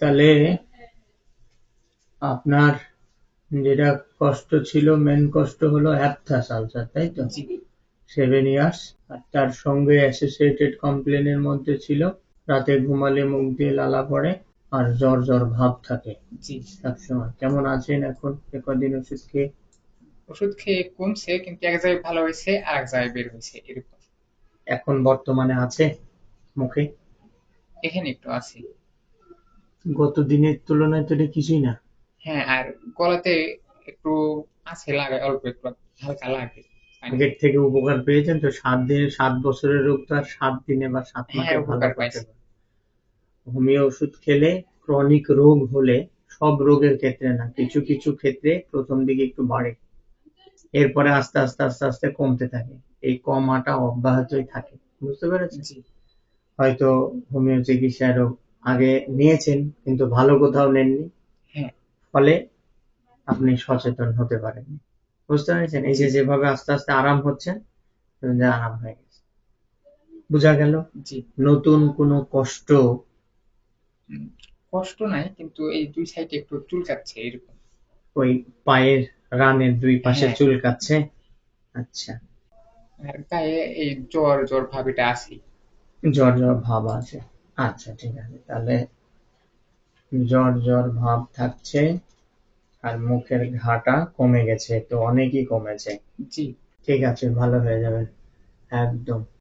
তাহলে আপনার যেটা কষ্ট ছিল মেন কষ্ট হলো অ্যাপথাস আলসার তাই তো? সেভেন ইয়ার্স আর তার সঙ্গে অ্যাসোসিয়েটেড কমপ্লেনের মধ্যে ছিল রাতে ঘুমালে মুখ দিয়ে লালা পড়ে আর জ্বর জ্বর ভাব থাকে। সবসময়। কেমন আছেন এখন? কদিন ওষুধ খেয়ে? ওষুধ খেয়ে কমছে কিন্তু এক জায়গায় ভালো হয়েছে আর এক জায়গায় বের হয়েছে এরকম। এখন বর্তমানে আছে মুখে? এখানে একটু আছে। গত দিনের তুলনায় তো এটা কিছুই না। হ্যাঁ আর গলাতে একটু আছে লাগে অল্প একটু হালকা লাগে। আগের থেকে উপকার পেয়েছেন তো সাত দিনে সাত বছরের রোগ তো আর সাত দিনে বা সাত মাসে হ্যাঁ, ভালো উপকার করতে হোমিও ওষুধ খেলে ক্রনিক রোগ হলে সব রোগের ক্ষেত্রে না কিছু কিছু ক্ষেত্রে প্রথম দিকে একটু বাড়ে। এরপরে আস্তে আস্তে আস্তে আস্তে কমতে থাকে। এই কমাটা অব্যাহতই থাকে। বুঝতে পেরেছেন? জি। হয়তো হোমিও চিকিৎসা রোগ আগে নিয়েছেন কিন্তু ভালো কোথাও নেননি। হ্যাঁ। ফলে আপনি সচেতন হতে পারেন বুঝতে পেরেছেন? এই যে যেভাবে আস্তে আস্তে আরাম হচ্ছেন যে আরাম হয়ে গেছে। বোঝা গেল? জি। নতুন কোনো কষ্ট? কষ্ট নাই কিন্তু এই দুই সাইডে একটু চুল চুলকাচ্ছে এরকম। ওই পায়ের রানের দুই পাশে হ্যাঁ। চুলকাচ্ছে আচ্ছা। আর গায়ে এই জ্বর জ্বর ভাব এটা আছে জ্বর জ্বর ভাব আছে আচ্ছা ঠিক আছে। তাহলে জ্বর জ্বর ভাব থাকছে আর মুখের ঘাটা কমে গেছে তো অনেকই কমেছে। জি। ঠিক আছে ভালো হয়ে যাবে। একদম।